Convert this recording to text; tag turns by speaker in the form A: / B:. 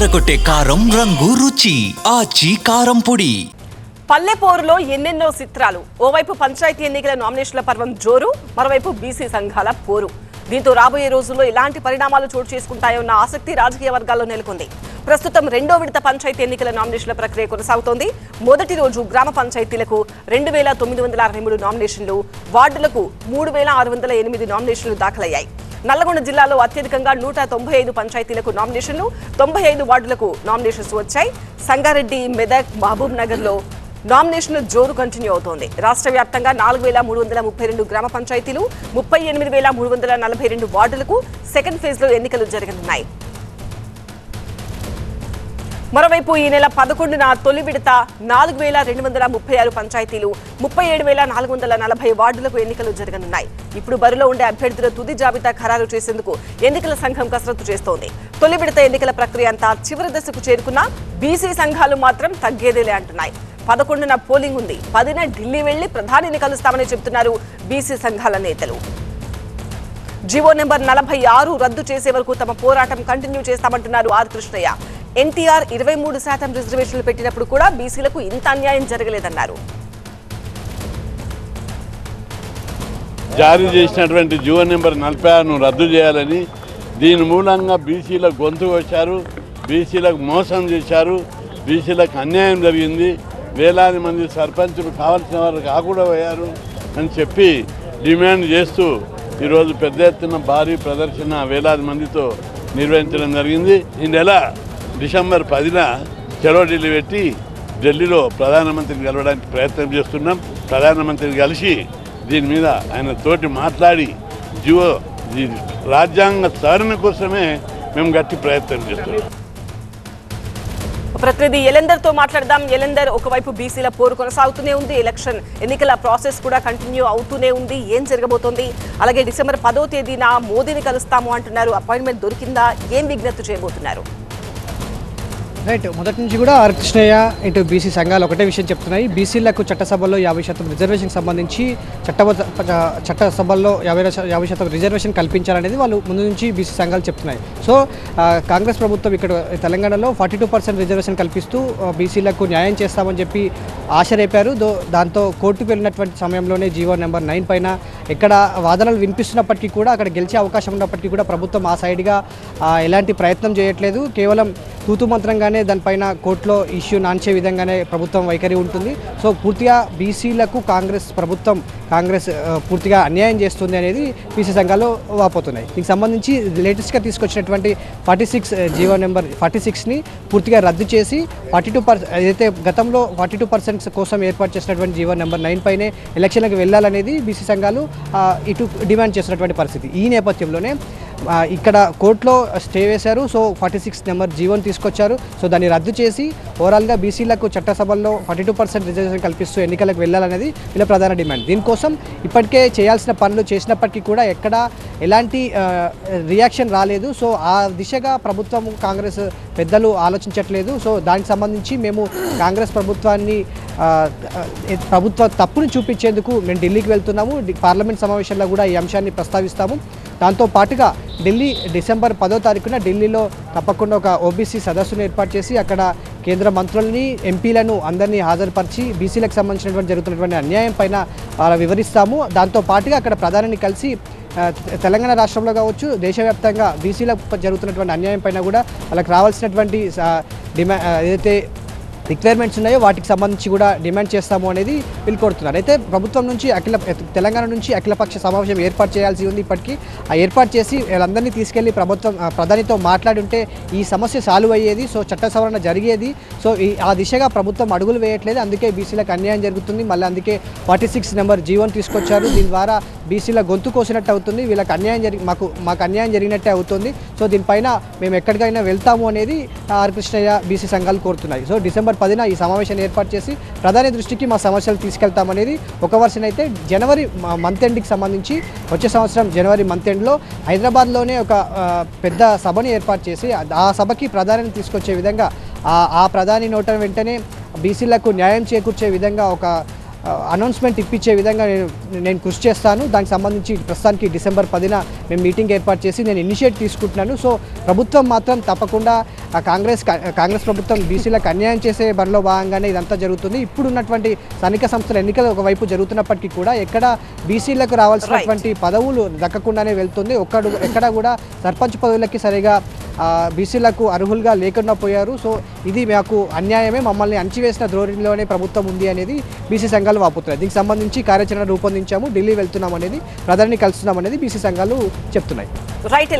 A: ఎర్రగొట్టే కారం రంగు రుచి ఆచి కారం పొడి.
B: పల్లెపోరులో ఎన్నెన్నో చిత్రాలు. ఓవైపు పంచాయతీ ఎన్నికల నామినేషన్ల పర్వం జోరు మరోవైపు బీసీ సంఘాల పోరు. దీంతో రాబోయే రోజుల్లో ఎలాంటి పరిణామాలు చోటు చేసుకుంటాయోన్న ఆసక్తి రాజకీయ వర్గాల్లో నెలకొంది. ప్రస్తుతం రెండో విడత పంచాయతీ ఎన్నికల నామినేషన్ల ప్రక్రియ కొనసాగుతోంది. మొదటి రోజు గ్రామ పంచాయతీలకు రెండు వేల తొమ్మిది వందల అరవై మూడు నామినేషన్లు వార్డులకు మూడు వేల ఆరు వందల ఎనిమిది నామినేషన్లు దాఖలయ్యాయి. నల్లగొండ జిల్లాలో అత్యధికంగా నూట తొంభై ఐదు పంచాయతీలకు నామినేషన్లు తొంభై ఐదు వార్డులకు నామినేషన్స్ వచ్చాయి. సంగారెడ్డి మెదక్ మహబూబ్ నగర్లో నామినేషన్లు నామినేషన్ల జోరు కంటిన్యూ అవుతోంది. రాష్ట్ర వ్యాప్తంగా నాలుగు వేల మూడు వందల ముప్పై రెండు గ్రామ పంచాయతీలు ముప్పై ఎనిమిది వేల మూడు వందల నలభై రెండు వార్డులకు సెకండ్ ఫేజ్లో ఎన్నికలు జరగనున్నాయి. మరోవైపు ఈ నెల పదకొండున తొలి విడత నాలుగు వేల రెండు వందల ముప్పై ఆరు పంచాయతీలు ముప్పై ఏడు వేల నాలుగు వందల నలభై వార్డులకు ఎన్నికలు జరగనున్నాయి. ఇప్పుడు బరిలో ఉండే అభ్యర్థుల తుది జాబితా ఖరారు చేసేందుకు ఎన్నికల సంఘం కసరత్తు చేస్తోంది. తొలి విడత ఎన్నికల ప్రక్రియ అంతా చివరి దశకు చేరుకున్న బీసీ సంఘాలు మాత్రం తగ్గేదేలే అంటున్నాయి. పదకొండున పోలింగ్ ఉంది. పదిన ఢిల్లీ వెళ్ళి ప్రధానిని కలుస్తామని చెబుతున్నారు బీసీ సంఘాల నేతలు. జీవో నెంబర్ నలభై ఆరు రద్దు చేసే వరకు తమ పోరాటం కంటిన్యూ చేస్తామంటున్నారు ఆర్ కృష్ణయ్య. ఎన్టీఆర్ ఇరవై మూడు శాతం రిజర్వేషన్లు పెట్టినప్పుడు కూడా బీసీలకు ఇంత అన్యాయం జరగలేదన్నారు.
C: జారీ చేసినటువంటి జీవో నెంబర్ నలభై ఆరును రద్దు చేయాలని దీని మూలంగా బీసీల గొంతు వచ్చారు బీసీలకు మోసం చేశారు బీసీలకు అన్యాయం జరిగింది వేలాది మంది సర్పంచులు కావాల్సిన వారు కాకుండా పోయారు అని చెప్పి డిమాండ్ చేస్తూ ఈరోజు పెద్ద ఎత్తున భారీ ప్రదర్శన వేలాది మందితో నిర్వహించడం జరిగింది. ఈ నెల డిసెంబర్ పదిన చెరో ఢిల్లీ పెట్టి ఢిల్లీలో ప్రధానమంత్రిని కలవడానికి ప్రయత్నం చేస్తున్నాం. ప్రధానమంత్రిని కలిసి దీని మీద ఆయన తోటి మాట్లాడి జీవో రాజ్యాంగ సవరణ కోసమే మేము గట్టి ప్రయత్నం చేస్తున్నాం.
B: ప్రతినిధి ఎలెందర్తో మాట్లాడదాం. ఎలెందర్ ఒకవైపు బీసీల పోరు కొనసాగుతూనే ఉంది. ఎలక్షన్ ఎన్నికల ప్రాసెస్ కూడా కంటిన్యూ అవుతూనే ఉంది. ఏం జరగబోతోంది? అలాగే డిసెంబర్ పదో తేదీన మోదీని కలుస్తాము అంటున్నారు. అపాయింట్మెంట్ దొరికిందా? ఏం విజ్ఞప్తి చేయబోతున్నారు?
D: రైట్ మొదటి నుంచి కూడా ఆర్ కృష్ణయ్య ఇటు బీసీ సంఘాలు ఒకటే విషయం చెప్తున్నాయి. బీసీలకు చట్టసభల్లో యాభై శాతం రిజర్వేషన్కి సంబంధించి చట్టబద్ధ చట్టసభల్లో యాభై యాభై శాతం రిజర్వేషన్ కల్పించాలనేది వాళ్ళు ముందు నుంచి బీసీ సంఘాలు చెప్తున్నాయి. సో కాంగ్రెస్ ప్రభుత్వం ఇక్కడ తెలంగాణలో ఫార్టీ టూ పర్సెంట్ రిజర్వేషన్ కల్పిస్తూ బీసీలకు న్యాయం చేస్తామని చెప్పి ఆశ రేపారు దో దాంతో కోర్టుకు వెళ్ళినటువంటి సమయంలోనే జీవో నెంబర్ నైన్ పైన ఇక్కడ వాదనలు వినిపిస్తున్నప్పటికీ కూడా అక్కడ గెలిచే అవకాశం ఉన్నప్పటికీ కూడా ప్రభుత్వం ఆ సైడ్గా ఎలాంటి ప్రయత్నం చేయట్లేదు. కేవలం తూతుమంత్రంగానే దానిపైన కోర్టులో ఇష్యూ నాంచే విధంగానే ప్రభుత్వం వైఖరి ఉంటుంది. సో పూర్తిగా బీసీలకు కాంగ్రెస్ ప్రభుత్వం కాంగ్రెస్ పూర్తిగా అన్యాయం చేస్తుంది అనేది బీసీ సంఘాలు వాపోతున్నాయి. దీనికి సంబంధించి లేటెస్ట్గా తీసుకొచ్చినటువంటి forty six GO number forty సిక్స్ని పూర్తిగా రద్దు చేసి ఫార్టీ టూ పర్సెంట్ ఏదైతే గతంలో ఫార్టీ టూ పర్సెంట్ కోసం ఏర్పాటు చేసినటువంటి జీవో నెంబర్ నైన్ పైనే ఎలక్షన్లకు వెళ్ళాలనేది బీసీ సంఘాలు ఇటు డిమాండ్ చేసినటువంటి పరిస్థితి. ఈ నేపథ్యంలోనే ఇక్కడ కోర్టులో స్టే వేశారు. సో ఫార్టీ సిక్స్ నెంబర్ జీవోని తీసుకొచ్చారు. సో దాన్ని రద్దు చేసి ఓవరాల్గా బీసీలకు చట్టసభల్లో ఫార్టీ టూ పర్సెంట్ రిజర్వేషన్ కల్పిస్తూ ఎన్నికలకు వెళ్ళాలనేది వీళ్ళ ప్రధాన డిమాండ్. దీనికోసం ఇప్పటికే చేయాల్సిన పనులు చేసినప్పటికీ కూడా ఎక్కడ ఎలాంటి రియాక్షన్ రాలేదు. సో ఆ దిశగా ప్రభుత్వం కాంగ్రెస్ పెద్దలు ఆలోచించట్లేదు. సో దానికి సంబంధించి మేము కాంగ్రెస్ ప్రభుత్వాన్ని ప్రభుత్వ తప్పును చూపించేందుకు మేము ఢిల్లీకి వెళ్తున్నాము. పార్లమెంట్ సమావేశంలో కూడా ఈ అంశాన్ని ప్రస్తావిస్తాము. దాంతో పాటుగా ఢిల్లీ డిసెంబర్ పదో తారీఖున ఢిల్లీలో తప్పకుండా ఒక ఓబీసీ సదస్సును ఏర్పాటు చేసి అక్కడ కేంద్ర మంత్రులని ఎంపీలను అందరినీ హాజరుపరిచి బీసీలకు సంబంధించినటువంటి జరుగుతున్నటువంటి అన్యాయం పైన వాళ్ళ వివరిస్తాము. దాంతో పాటుగా అక్కడ ప్రధానిని కలిసి తెలంగాణ రాష్ట్రంలో కావచ్చు దేశవ్యాప్తంగా బీసీలకు జరుగుతున్నటువంటి అన్యాయం పైన కూడా వాళ్ళకి రావాల్సినటువంటి డిమా ఏదైతే రిక్వైర్మెంట్స్ ఉన్నాయో వాటికి సంబంధించి కూడా డిమాండ్ చేస్తాము అనేది వీళ్ళు కోరుతున్నారు. అయితే ప్రభుత్వం నుంచి అఖిల తెలంగాణ నుంచి అఖిలపక్ష సమావేశం ఏర్పాటు చేయాల్సి ఉంది ఇప్పటికీ. ఆ ఏర్పాటు చేసి వీళ్ళందరినీ తీసుకెళ్ళి ప్రభుత్వం ప్రధానితో మాట్లాడి ఉంటే ఈ సమస్య సాల్వ్ అయ్యేది సో చట్ట సవరణ జరిగేది. సో ఈ ఆ దిశగా ప్రభుత్వం అడుగులు వేయట్లేదు. అందుకే బీసీలకు అన్యాయం జరుగుతుంది. మళ్ళీ అందుకే ఫార్టీ సిక్స్ నెంబర్ జీవోని తీసుకొచ్చారు. దీని ద్వారా బీసీల గొంతు కోసినట్టు అవుతుంది. వీళ్ళకి అన్యాయం జరిగి మాకు మాకు అన్యాయం జరిగినట్టే అవుతుంది. సో దీనిపైన మేము ఎక్కడికైనా వెళ్తాము అనేది ఆర్ కృష్ణయ్య బీసీ సంఘాలు కోరుతున్నాయి. సో డిసెంబర్ పదిన ఈ సమావేశాన్ని ఏర్పాటు చేసి ప్రధాని దృష్టికి మా సమస్యలు తీసుకెళ్తామనేది ఒక వర్షన్ అయితే జనవరి మంత్ ఎండ్కి సంబంధించి వచ్చే సంవత్సరం జనవరి మంత్ ఎండ్లో హైదరాబాద్లోనే ఒక పెద్ద సభని ఏర్పాటు చేసి ఆ సభకి ప్రధానిని తీసుకొచ్చే విధంగా ఆ ప్రధాని నోట వెంటనే బీసీలకు న్యాయం చేకూర్చే విధంగా ఒక అనౌన్స్మెంట్ ఇప్పించే విధంగా నేను నేను కృషి చేస్తాను. దానికి సంబంధించి ప్రస్తుతానికి డిసెంబర్ పదిన మేము మీటింగ్ ఏర్పాటు చేసి నేను ఇనిషియేట్ తీసుకుంటున్నాను. సో ప్రభుత్వం మాత్రం తప్పకుండా ఆ కాంగ్రెస్ కాంగ్రెస్ ప్రభుత్వం బీసీలకు అన్యాయం చేసే బరిలో భాగంగానే ఇదంతా జరుగుతుంది. ఇప్పుడు ఉన్నటువంటి స్థానిక సంస్థల ఎన్నికలు ఒకవైపు జరుగుతున్నప్పటికీ కూడా ఎక్కడ బీసీలకు రావాల్సినటువంటి పదవులు దక్కకుండానే వెళ్తుంది. ఒక్కడు ఎక్కడ కూడా సర్పంచ్ పదవులకి సరిగా బీసీలకు అర్హులుగా లేకుండా పోయారు. సో ఇది మాకు అన్యాయమే. మమ్మల్ని అణచివేసిన ధోరణిలోనే ప్రభుత్వం ఉంది అనేది బీసీ సంఘాలు వాపుతున్నాయి. దీనికి సంబంధించి కార్యాచరణ రూపొందించాము. ఢిల్లీ వెళ్తున్నాం అనేది ప్రధాని కలుస్తున్నాం అనేది బీసీ సంఘాలు చెప్తున్నాయి.
B: రైట్